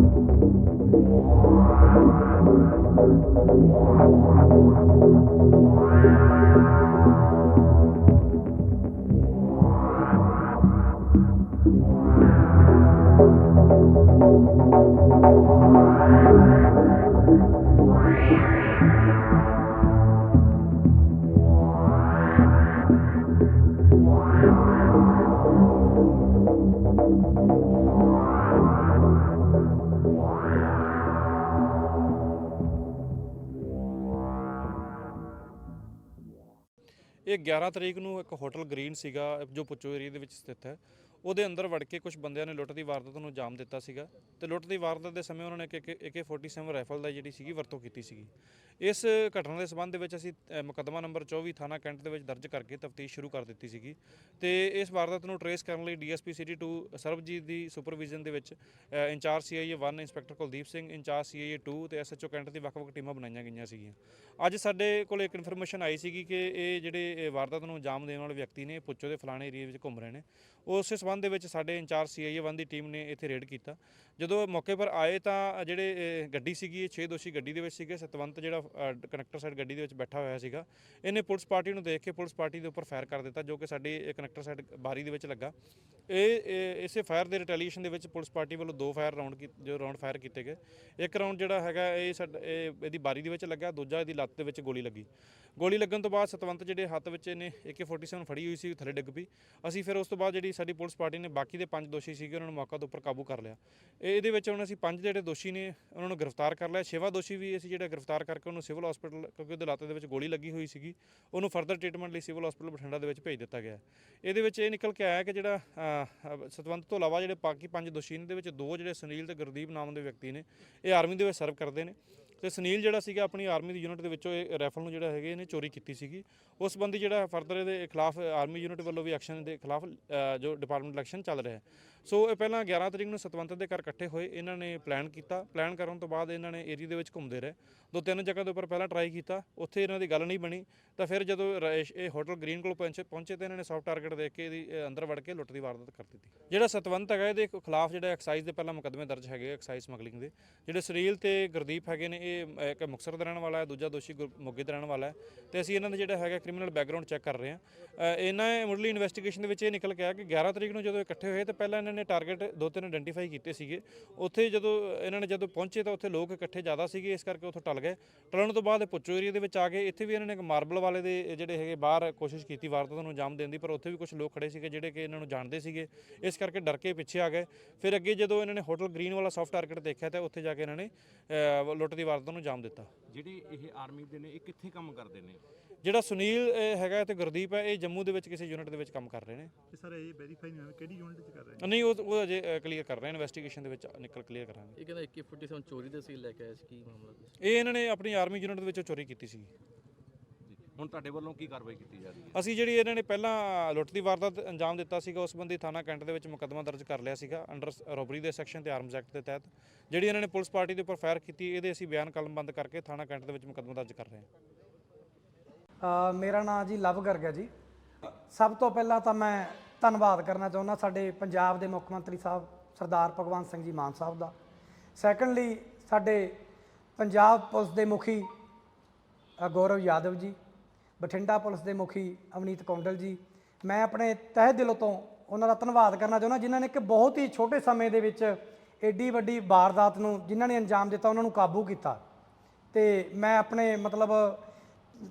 Wow. ਇਹ 11 ਤਰੀਕ ਨੂੰ ਇੱਕ ਹੋਟਲ ਗ੍ਰੀਨ ਸੀਗਾ, ਜੋ ਪੁੱਚੋ ਏਰੀਆ ਦੇ ਵਿੱਚ ਸਥਿਤ ਹੈ। ਉਹਦੇ ਅੰਦਰ ਵੜ ਕੇ ਕੁਝ ਬੰਦਿਆਂ ਨੇ ਲੁੱਟ ਦੀ ਵਾਰਦਾਤ ਨੂੰ ਅੰਜਾਮ ਦਿੱਤਾ ਸੀਗਾ ਤੇ ਲੁੱਟ ਦੀ ਵਾਰਦਾਤ ਦੇ ਸਮੇਂ ਉਹਨਾਂ ਨੇ ਇੱਕ AK47 ਰਾਈਫਲ ਦਾ ਜਿਹੜੀ ਸੀਗੀ ਵਰਤੋਂ ਕੀਤੀ ਸੀਗੀ। ਇਸ ਘਟਨਾ ਦੇ ਸਬੰਧ ਦੇ ਵਿੱਚ ਅਸੀਂ ਅ, ਮੁਕੱਦਮਾ ਨੰਬਰ 24 ਥਾਣਾ ਕੈਂਟ ਦੇ ਵਿੱਚ ਦਰਜ ਕਰਕੇ ਤਫਤੀਸ਼ ਸ਼ੁਰੂ ਕਰ ਦਿੱਤੀ ਸੀਗੀ ਤੇ ਇਸ ਵਾਰਦਾਤ ਨੂੰ ਟਰੇਸ ਕਰਨ ਲਈ ਡੀਐਸਪੀ ਸਿਟੀ 2 ਸਰਬਜੀਤ ਦੀ ਸੁਪਰਵਿਜ਼ਨ ਦੇ ਵਿੱਚ ਅ, incharge CIA 1 inspector Kuldeep Singh incharge CIA 2 ਤੇ ਐਸਐਚਓ ਕੈਂਟ ਦੀ ਵੱਖ-ਵੱਖ ਟੀਮਾਂ ਬਣਾਈਆਂ ਗਈਆਂ ਸੀਗੀਆਂ। ਅੱਜ ਸਾਡੇ ਕੋਲ ਇੱਕ ਇਨਫੋਰਮੇਸ਼ਨ ਆਈ ਸੀਗੀ ਕਿ ਇਹ ਜਿਹੜੇ ਵਾਰਦਾਤ ਨੂੰ ਅੰਜਾਮ ਦੇਣ ਵਾਲੇ ਵਿਅਕਤੀ ਨੇ ਪੁੱਛੋ ਦੇ ਫਲਾਣੇ ਏਰੀਆ ਵਿੱਚ ਘੁੰਮ ਰਹੇ ਨੇ। ਉਸੇ ਸਬੰਧ ਦੇ ਵਿੱਚ ਸਾਡੇ ਇੰਚਾਰਜ ਸੀਆਈਏ 1 ਦੀ ਟੀਮ ਨੇ ਇੱਥੇ ਰੇਡ ਕੀਤਾ। ਜਦੋਂ ਮੌਕੇ ਪਰ ਆਏ ਤਾਂ ਜਿਹੜੇ ਗੱਡੀ ਸੀਗੀ, ਇਹ 6 ਦੋਸ਼ੀ ਗੱਡੀ ਦੇ ਵਿੱਚ ਸੀਗੇ। ਸਤਵੰਤ ਜਿਹੜਾ ਕਨੈਕਟਰ ਸਾਈਡ ਗੱਡੀ ਦੇ ਵਿੱਚ ਬੈਠਾ ਹੋਇਆ ਸੀਗਾ। ਇਹਨੇ ਪੁਲਿਸ ਪਾਰਟੀ ਨੂੰ ਦੇਖ ਕੇ ਪੁਲਿਸ ਪਾਰਟੀ ਦੇ ਉੱਪਰ ਫਾਇਰ ਕਰ ਦਿੱਤਾ, ਜੋ ਕਿ ਸਾਡੀ ਕਨੈਕਟਰ ਸਾਈਡ ਬਾਰੀ ਦੇ ਵਿੱਚ ਲੱਗਾ। ਇਹ, ਇਹ- ਇਸੇ ਫਾਇਰ ਦੇ ਰਿਟੈਲੀਏਸ਼ਨ ਦੇ ਵਿੱਚ ਪੁਲਿਸ ਪਾਰਟੀ ਵੱਲੋਂ ਦੋ ਫਾਇਰ ਰਾਉਂਡ ਜੋ ਰਾਉਂਡ ਫਾਇਰ ਕੀਤੇ ਗਏ। ਇੱਕ ਰਾਉਂਡ ਜਿਹੜਾ ਹੈਗਾ, ਇਹ ਸਾਡ ਇਹ, ਇਹਦੀ ਬਾਰੀ ਦੇ ਵਿੱਚ ਲੱਗਾ, ਦੂਜਾ ਇਹਦੀ ਲੱਤ ਦੇ ਵਿੱਚ ਗੋਲੀ ਲੱਗੀ। ਗੋਲੀ ਲੱਗਣ ਤੋਂ ਬਾਅਦ ਸਤਵੰਤ ਜਿਹੜੇ ਹੱਥ ਵਿੱਚ ਇਹਨੇ AK47 ਫੜੀ ਹੋਈ ਸੀ ਥੱਲੇ ਡਿੱਗ ਪਈ। ਅਸੀਂ ਫਿਰ ਉਸ ਤੋਂ ਬਾਅਦ ਜਿਹੜੀ ਸਾਡੀ ਪੁਲਿਸ ਪਾਰਟੀ ਨੇ ਬਾਕੀ ਦੇ ਪੰਜ ਦੋਸ਼ੀ ਸੀਗੇ, ਉਹਨਾਂ ਨੂੰ ਮੌਕਾ ਤੋਂ ਉੱਪਰ ਕਾਬੂ ਕਰ ਲਿਆ। ਇਹ- ਇਹਦੇ ਵਿੱਚ ਹੁਣ ਅਸੀਂ ਪੰਜ ਜਿਹੜੇ ਦੋਸ਼ੀ ਨੇ, ਉਹਨਾਂ ਨੂੰ ਗ੍ਰਿਫਤਾਰ ਕਰ ਲਿਆ। ਛੇਵਾਂ ਦੋਸ਼ੀ ਵੀ ਅਸੀਂ ਜਿਹੜਾ ਗ੍ਰਿਫਤਾਰ ਕਰਕੇ ਉਹਨੂੰ ਸਿਵਲ ਹਸਪੀਟਲ ਕਿਉਂਕਿ ਉਹਦੇ ਲੱਤ ਦੇ ਵਿੱਚ ਗੋਲੀ ਲੱਗੀ ਹੋਈ ਸੀਗੀ, ਉਹਨੂੰ ਫਰਦਰ ਟ੍ਰੀਟਮੈਂਟ ਲਈ ਸਿਵਲ ਹਸਪੀਟਲ ਬਠਿੰਡਾ ਦੇ ਵਿੱਚ ਭੇਜ ਦਿੱਤਾ ਗਿਆ ਇਹਦੇ ਵਿੱਚ ਇਹ ਨਿਕਲ ਕੇ ਆਇਆ ਕਿ ਜਿਹੜਾ ਸਤਵੰਤ ਤੋਂ ਇਲਾਵਾ ਜਿਹੜੇ ਬਾਕੀ ਪੰਜ ਦੋਸ਼ੀ ਨੇ ਦੇ ਵਿੱਚ ਦੋ ਜਿਹੜੇ ਸੁਨੀਲ ਤੇ ਗੁਰਦੀਪ ਨਾਮ ਦੇ ਵਿਅਕਤੀ ਨੇ, ਇਹ ਆਰਮੀ ਦੇ ਵਿੱਚ ਸਰਵ ਕਰਦੇ ਨੇ। ਤੇ ਸੁਨੀਲ ਜਿਹੜਾ ਸੀਗਾ ਆਪਣੀ ਆਰਮੀ ਦੀ ਯੂਨਿਟ ਦੇ ਵਿੱਚੋਂ ਇਹ ਰਾਈਫਲ ਨੂੰ ਜਿਹੜਾ ਹੈਗੇ ਇਹਨੇ ਚੋਰੀ ਕੀਤੀ ਸੀਗੀ। ਉਸ ਸੰਬੰਧੀ ਜਿਹੜਾ ਫਰਦਰ ਇਹਦੇ ਖਿਲਾਫ ਆਰਮੀ ਯੂਨਿਟ ਵੱਲੋਂ ਵੀ ਐਕਸ਼ਨ ਦੇ ਖਿਲਾਫ ਜੋ ਡਿਪਾਰਟਮੈਂਟ ਇਲੈਕਸ਼ਨ ਚੱਲ ਰਿਹਾ ਹੈ। ਸੋ ਇਹ ਪਹਿਲਾਂ 11 ਤਰੀਕ ਨੂੰ ਸਤਵੰਤ ਦੇ ਘਰ ਇਕੱਠੇ ਹੋਏ, ਇਹਨਾਂ ਨੇ ਪਲਾਨ ਕੀਤਾ। ਪਲਾਨ ਕਰਨ ਤੋਂ ਬਾਅਦ ਇਹਨਾਂ ਨੇ ਏਰੀਆ ਦੇ ਵਿੱਚ ਘੁੰਮਦੇ ਰਹੇ। ਦੋ ਤਿੰਨ ਜਗ੍ਹਾ ਦੇ ਉੱਪਰ ਪਹਿਲਾਂ ਟਰਾਈ ਕੀਤਾ, ਉੱਥੇ ਇਹਨਾਂ ਦੀ ਗੱਲ ਨਹੀਂ ਬਣੀ। ਤਾਂ ਫਿਰ ਜਦੋਂ ਰਏਸ਼- ਇਹ ਹੋਟਲ ਗ੍ਰੀਨ ਕੋਲ ਪਹੁੰਚੇ ਪਹੁੰਚੇ ਤਾਂ ਇਹਨਾਂ ਨੇ ਸੌਫਟ ਟਾਰਗੇਟ ਦੇਖ ਕੇ ਇਹਦੀ ਅੰਦਰ ਵੜ ਕੇ ਲੁੱਟ ਦੀ ਵਾਰਦਾਤ ਕਰ ਦਿੱਤੀ। ਜਿਹੜਾ ਸਤਵੰਤ ਹੈਗਾ, ਇਹਦੇ ਖਿਲਾਫ ਜਿਹੜਾ ਐਕਸਾਈਜ਼ ਦੇ ਪਹਿਲਾਂ ਮੁਕੱਦਮੇ ਦਰਜ ਹੈਗੇ ਐਕਸਾਈਜ਼ ਸਮਗਲਿੰਗ ਦੇ। ਜਿਹੜੇ ਸੁਨੀਲ ਤੇ ਗੁਰਦੀਪ ਹੈਗੇ ਨੇ, ਇਹ ਇੱਕ ਮੁਕਤਸਰ ਦਾ ਰਹਿਣ ਵਾਲਾ ਹੈ, ਦੂਜਾ ਦੋਸ਼ੀ ਗੁਰ- ਮੋਗੇ ਦਾ ਰਹਿਣ ਵਾਲਾ ਹੈ। ਤੇ ਅਸੀਂ ਇਹਨਾਂ ਦਾ ਜਿਹੜਾ ਹੈਗਾ ਕ੍ਰਿਮੀਨਲ ਬੈਕਗ੍ਰਾਉਂਡ ਚੈੱਕ ਕਰ ਰਹੇ ਹਾਂ। ਇਹਨਾਂ ਨੇ ਮੁੱਢਲੀ ਇਨਵੈਸਟੀਗੇਸ਼ਨ ਦੇ ਵਿੱਚ ਇਹ ਨਿਕਲ ਕੇ ਆਇਆ ਕਿ 11 ਤਰੀਕ ਨੂੰ ਜਦੋਂ ਇਕੱਠੇ ਹੋਏ, ਤਾਂ ਪਹਿਲਾਂ ਇਹਨਾਂ ਨੇ ਟਾਰਗੇਟ ਦੋ ਤਿੰਨ ਆਇਡੈਂਟੀਫਾਈ ਕੀਤੇ ਸੀਗੇ। ਉੱਥੇ ਜਦੋਂ ਇਹਨਾਂ ਨੇ ਜਦੋਂ ਪਹੁੰਚੇ ਤਾਂ ਉੱਥੇ ਲੋਕ ਇਕੱਠੇ ਜ਼ਿਆਦਾ ਸੀਗੇ ਇਸ ਕਰਕੇ ਉੱਥੋਂ ਟਲ ਗਏ। ਟਲਣ ਤੋਂ ਬਾਅਦ ਇਹ ਪੁੱਚੋ ਏਰੀਆ ਦੇ ਵਿੱਚ ਆ ਗਏ ਇੱਥੇ ਵੀ ਇਹਨਾਂ ਨੇ ਇੱਕ ਮਾਰਬਲ ਵਾਲੇ ਦੇ ਜਿਹੜੇ ਹੈਗੇ ਬਾਹਰ ਕੋਸ਼ਿਸ਼ ਕੀਤੀ ਵਾਰਦਾਤ ਨੂੰ ਅੰਜਾਮ ਦੇਣ ਦੀ ਪਰ ਉੱਥੇ ਵੀ ਕੁਝ ਲੋਕ ਖੜੇ ਸੀਗੇ ਜਿਹੜੇ ਕਿ ਇਹਨਾਂ ਨੂੰ ਜਾਣਦੇ ਸੀਗੇ। ਇਸ ਕਰਕੇ ਡਰ ਕੇ ਪਿੱਛੇ ਆ ਗਏ। ਫਿਰ ਅੱਗੇ ਜਦੋਂ ਇਹਨਾਂ ਨੇ ਹੋਟਲ ਗ੍ਰੀਨ ਵਾਲਾ ਸੌਫਟ ਟਾਰਗੇਟ ਦੇਖਿਆ ਤਾਂ ਉੱਥੇ ਜਾ ਕੇ ਇਹਨਾਂ ਨੇ ਅ, ਲੁੱਟ ਦੀ ਵਾਰਦਾਤ ਨੂੰ ਜਾਮ ਦਿੱਤਾ। ਜਿਹੜੇ ਇਹ ਆਰਮੀ ਦੇ ਨੇ ਇਹ ਕਿੱਥੇ ਕੰਮ ਕਰਦੇ ਨੇ? ਜਿਹੜਾ ਸੁਨੀਲ ਹੈਗਾ ਤੇ ਗੁਰਦੀਪ ਹੈ ਇਹ ਜੰਮੂ ਦੇ ਵਿੱਚ ਕਿਸੇ ਯੂਨਿਟ ਦੇ ਵਿੱਚ ਕੰਮ ਕਰ ਰਹੇ ਨੇ। ਸਰ ਇਹ ਵੈਰੀਫਾਈ ਨਹੀਂ ਹੋਇਆ। ਕਿਹੜੀ ਯੂਨਿਟ 'ਚ ਕਰ ਰਹੇ ਨਹੀਂ ਉਹ ਉਹ ਅਜੇ ਕਲੀਅਰ ਕਰ ਰਹੇ ਨੇ ਇਨਵੈਸਟੀਗੇਸ਼ਨ ਦੇ ਵਿੱਚ ਨਿਕਲ ਕਲੀਅਰ ਕਰਾਂਗੇ। ਇਹ ਕਹਿੰਦਾ AK47 ਚੋਰੀ ਦੇ ਸੀ ਲੈ ਕੇ ਆਇਆ ਸੀ ਕੀ ਮਾਮਲਾ ਸੀ? ਇਹ ਇਹਨਾਂ ਨੇ ਆਪਣੀ ਆਰਮੀ ਯੂਨਿਟ ਦੇ ਵਿੱਚੋਂ ਚੋਰੀ ਕੀਤੀ ਸੀ ਹੁਣ ਤੁਹਾਡੇ ਵੱਲੋਂ ਕੀ ਕਾਰਵਾਈ ਕੀਤੀ ਜਾ ਰਹੀ ਹੈ? ਅਸੀਂ ਜਿਹੜੀ ਇਹਨਾਂ ਨੇ ਪਹਿਲਾਂ ਲੁੱਟ ਦੀ ਵਾਰਦਾਤ ਅੰਜਾਮ ਦਿੱਤਾ ਸੀਗਾ ਉਸ ਸੰਬੰਧੀ ਥਾਣਾ ਕੈਂਟ ਦੇ ਵਿੱਚ ਮੁਕੱਦਮਾ ਦਰਜ ਕਰ ਲਿਆ ਸੀਗਾ ਅੰਡਰ ਰੋਬਰੀ ਦੇ ਸੈਕਸ਼ਨ ਤੇ ਆਰਮਸ ਐਕਟ ਦੇ ਤਹਿਤ। ਜਿਹੜੀ ਇਹਨਾਂ ਨੇ ਪੁਲਿਸ ਪਾਰਟੀ ਦੇ ਉੱਪਰ ਫਾਇਰ ਕੀਤੀ ਇਹਦੇ ਅਸੀਂ ਬਿਆਨ ਕਲਮਬੰਦ ਕਰਕੇ ਥਾਣਾ ਕੈਂਟ ਦੇ ਵਿੱਚ ਮੁਕੱਦਮਾ ਦਰਜ ਕਰ ਰਹੇ ਹਾਂ। ਮੇਰਾ ਨਾਮ ਜੀ ਲਵ ਗਰਗ ਹੈ ਜੀ। ਸਭ ਤੋਂ ਪਹਿਲਾਂ ਤਾਂ ਮੈਂ ਧੰਨਵਾਦ ਕਰਨਾ ਚਾਹੁੰਦਾ ਸਾਡੇ ਪੰਜਾਬ ਦੇ ਮੁੱਖ ਮੰਤਰੀ ਸਾਹਿਬ, ਸਰਦਾਰ ਭਗਵੰਤ ਸਿੰਘ ਜੀ ਮਾਨ ਸਾਹਿਬ ਦਾ। ਸੈਕੰਡਲੀ ਸਾਡੇ ਪੰਜਾਬ ਪੁਲਿਸ ਦੇ ਮੁਖੀ ਗੌਰਵ ਯਾਦਵ ਜੀ, ਬਠਿੰਡਾ ਪੁਲਿਸ ਦੇ ਮੁਖੀ ਅਵਨੀਤ ਕੌਂਡਲ ਜੀ। ਮੈਂ ਆਪਣੇ ਤਹਿ ਦਿਲੋਂ ਤੋਂ ਉਹਨਾਂ ਦਾ ਧੰਨਵਾਦ ਕਰਨਾ ਚਾਹੁੰਦਾ, ਜਿਨ੍ਹਾਂ ਨੇ ਇੱਕ ਬਹੁਤ ਹੀ ਛੋਟੇ ਸਮੇਂ ਦੇ ਵਿੱਚ ਏਡੀ ਵੱਡੀ ਵਾਰਦਾਤ ਨੂੰ, ਜਿਨ੍ਹਾਂ ਨੇ ਅੰਜਾਮ ਦਿੱਤਾ, ਉਹਨਾਂ ਨੂੰ ਕਾਬੂ ਕੀਤਾ। ਤੇ ਮੈਂ ਆਪਣੇ ਮਤਲਬ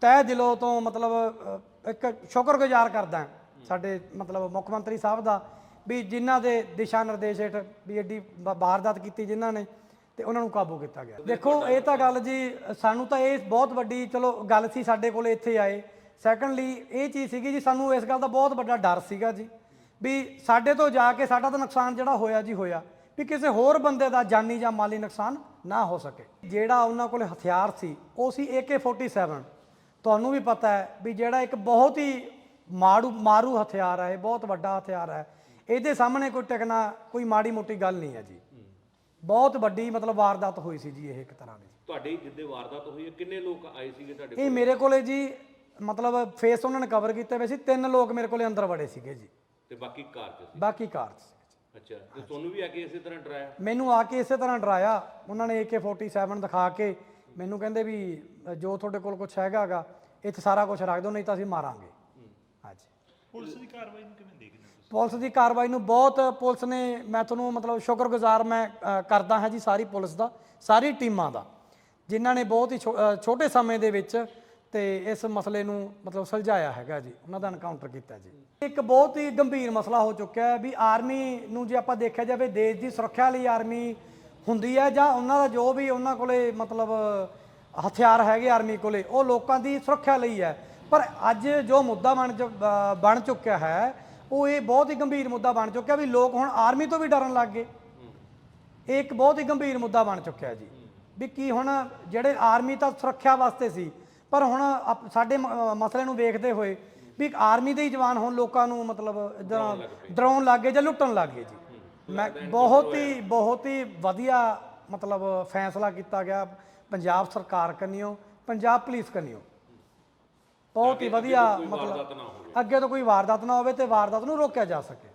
ਤਹਿ ਦਿਲੋਂ ਤੋਂ ਮਤਲਬ ਅ, ਇੱਕ ਸ਼ੁਕਰਗੁਜ਼ਾਰ ਕਰਦਾ ਸਾਡੇ ਮਤਲਬ ਮੁੱਖ ਮੰਤਰੀ ਸਾਹਿਬ ਦਾ ਵੀ ਜਿਨ੍ਹਾਂ ਦੇ ਦਿਸ਼ਾ ਨਿਰਦੇਸ਼ ਹੇਠ ਵੀ ਐਡੀ ਵਾ- ਵਾਰਦਾਤ ਕੀਤੀ ਜਿਨ੍ਹਾਂ ਨੇ ਤੇ ਉਹਨਾਂ ਨੂੰ ਕਾਬੂ ਕੀਤਾ ਗਿਆ। ਦੇਖੋ ਇਹ ਤਾਂ ਗੱਲ ਜੀ ਸਾਨੂੰ ਤਾਂ ਇਹ ਬਹੁਤ ਵੱਡੀ ਚਲੋ ਗੱਲ ਸੀ ਸਾਡੇ ਕੋਲ ਇੱਥੇ ਆਏ। ਸੈਕੰਡਲੀ ਇਹ ਚੀਜ਼ ਸੀਗੀ ਜੀ ਸਾਨੂੰ ਇਸ ਗੱਲ ਦਾ ਬਹੁਤ ਵੱਡਾ ਡਰ ਸੀਗਾ ਜੀ ਵੀ ਸਾਡੇ ਤੋਂ ਜਾ ਕੇ ਸਾਡਾ ਤਾਂ ਨੁਕਸਾਨ ਜਿਹੜਾ ਹੋਇਆ ਜੀ ਹੋਇਆ ਵੀ ਕਿਸੇ ਹੋਰ ਬੰਦੇ ਦਾ ਜਾਨੀ ਜਾਂ ਮਾਲੀ ਨੁਕਸਾਨ ਨਾ ਹੋ ਸਕੇ। ਜਿਹੜਾ ਉਹਨਾਂ ਕੋਲ ਹਥਿਆਰ ਸੀ ਉਹ ਸੀ AK47 ਤੁਹਾਨੂੰ ਵੀ ਪਤਾ ਹੈ ਵੀ ਜਿਹੜਾ ਇੱਕ ਬਹੁਤ ਹੀ ਮਾਰੂ ਮਾਰੂ ਹਥਿਆਰ ਹੈ ਬਹੁਤ ਵੱਡਾ ਹਥਿਆਰ ਹੈ। ਇਹਦੇ ਸਾਹਮਣੇ ਕੋਈ ਟਿਕਣਾ ਕੋਈ ਮਾੜੀ ਮੋਟੀ ਗੱਲ ਨਹੀਂ ਹੈ ਜੀ। ਬਹੁਤ ਵੱਡੀ ਮਤਲਬ ਵਾਰਦਾਤ ਹੋਈ ਸੀ ਜੀ ਇਹ ਇੱਕ ਤਰ੍ਹਾਂ ਦੀ। ਤੁਹਾਡੀ ਜਿੱਦੇ ਵਾਰਦਾਤ ਹੋਈ ਹੈ ਕਿੰਨੇ ਲੋਕ ਆਏ ਸੀਗੇ ਤੁਹਾਡੇ ਇਹ ਮੇਰੇ ਕੋਲੇ ਜੀ ਮਤਲਬ ਫੇਸ ਉਹਨਾਂ ਨੇ ਕਵਰ ਕੀਤੇ ਸੀ ਤਿੰਨ ਲੋਕ ਮੇਰੇ ਕੋਲੇ ਅੰਦਰ ਵੜੇ ਸੀਗੇ ਜੀ। ਤੇ ਬਾਕੀ ਕਾਰ ਚ ਸੀ? ਬਾਕੀ ਕਾਰ 'ਚ ਸੀ। ਅੱਛਾ ਤੇ ਤੁਹਾਨੂੰ ਵੀ ਆ ਕੇ ਇਸੇ ਤਰ੍ਹਾਂ ਡਰਾਇਆ? ਮੈਨੂੰ ਆ ਕੇ ਇਸੇ ਤਰ੍ਹਾਂ ਡਰਾਇਆ। ਉਹਨਾਂ ਨੇ AK47 ਦਿਖਾ ਕੇ ਮੈਨੂੰ ਕਹਿੰਦੇ ਵੀ ਜੋ ਤੁਹਾਡੇ ਕੋਲ ਕੁਝ ਹੈਗਾਗਾ ਇੱਥੇ ਸਾਰਾ ਕੁਝ ਰੱਖ ਦਿਓ ਨਹੀਂ ਤਾਂ ਅਸੀਂ ਮਾਰਾਂਗੇ। ਹਾਂਜੀ। ਪੁਲਿਸ ਦੀ ਕਾਰਵਾਈ ਨੂੰ ਕਿਵੇਂ ਦੇਖਦੇ ਹੋ ਪੁਲਿਸ ਦੀ ਕਾਰਵਾਈ ਨੂੰ ਬਹੁਤ ਪੁਲਿਸ ਨੇ ਮੈਂ ਤੁਹਾਨੂੰ ਮਤਲਬ ਸ਼ੁਕਰਗੁਜ਼ਾਰ ਮੈਂ ਕਰਦਾ ਹਾਂ ਜੀ ਸਾਰੀ ਪੁਲਿਸ ਦਾ ਸਾਰੀ ਟੀਮਾਂ ਦਾ ਜਿਨ੍ਹਾਂ ਨੇ ਬਹੁਤ ਹੀ ਛੋਟੇ ਸਮੇਂ ਦੇ ਵਿੱਚ ਤੇ ਇਸ ਮਸਲੇ ਨੂੰ ਮਤਲਬ ਸੁਲਝਾਇਆ ਹੈਗਾ ਜੀ ਉਹਨਾਂ ਦਾ ਐਨਕਾਊਂਟਰ ਕੀਤਾ ਜੀ। ਇੱਕ ਬਹੁਤ ਹੀ ਗੰਭੀਰ ਮਸਲਾ ਹੋ ਚੁੱਕਿਆ ਹੈ ਵੀ ਆਰਮੀ ਨੂੰ ਜੇ ਆਪਾਂ ਦੇਖਿਆ ਜਾਵੇ ਦੇਸ਼ ਦੀ ਸੁਰੱਖਿਆ ਲਈ ਆਰਮੀ ਹੁੰਦੀ ਹੈ ਜਾਂ ਉਹਨਾਂ ਦਾ ਜੋ ਵੀ ਉਹਨਾਂ ਕੋਲੇ ਮਤਲਬ ਹਥਿਆਰ ਹੈਗੇ ਆਰਮੀ ਕੋਲੇ ਉਹ ਲੋਕਾਂ ਦੀ ਸੁਰੱਖਿਆ ਲਈ ਹੈ। ਪਰ ਅੱਜ ਜੋ ਮੁੱਦਾ ਬਣ ਚੁ- ਅ, ਬਣ ਚੁੱਕਿਆ ਹੈ ਉਹ ਇਹ ਬਹੁਤ ਹੀ ਗੰਭੀਰ ਮੁੱਦਾ ਬਣ ਚੁੱਕਿਆ ਵੀ ਲੋਕ ਹੁਣ ਆਰਮੀ ਤੋਂ ਵੀ ਡਰਨ ਲੱਗ ਗਏ। ਇਹ ਇੱਕ ਬਹੁਤ ਹੀ ਗੰਭੀਰ ਮੁੱਦਾ ਬਣ ਚੁੱਕਿਆ ਜੀ। ਵੀ ਕੀ ਹੁਣ ਜਿਹੜੇ ਆਰਮੀ ਤਾਂ ਸੁਰੱਖਿਆ ਵਾਸਤੇ ਸੀ ਪਰ ਹੁਣ ਆਪ- ਸਾਡੇ ਮ- ਅ, ਮਸਲੇ ਨੂੰ ਵੇਖਦੇ ਹੋਏ ਵੀ ਆਰਮੀ ਦੇ ਹੀ ਜਵਾਨ ਹੁਣ ਲੋਕਾਂ ਨੂੰ ਮਤਲਬ ਇਦਾਂ ਡਰਾਉਣ ਲੱਗ ਗਏ ਜਾਂ ਲੁੱਟਣ ਲੱਗ ਗਏ ਜੀ। ਮੈਂ ਬਹੁਤ ਹੀ ਬਹੁਤ ਹੀ ਵਧੀਆ ਮਤਲਬ ਫੈਸਲਾ ਕੀਤਾ ਗਿਆ। ਪੰਜਾਬ ਸਰਕਾਰ ਕੰਨਿਓ ਪੰਜਾਬ ਪੁਲਿਸ ਕੰਨਿਓ। ਬਹੁਤ ਹੀ ਵਧੀਆ ਮਤਲਬ ਅੱਗੇ ਤੋਂ ਕੋਈ ਵਾਰਦਾਤ ਨਾ ਹੋਵੇ ਤੇ ਵਾਰਦਾਤ ਨੂੰ ਰੋਕਿਆ ਜਾ ਸਕੇ।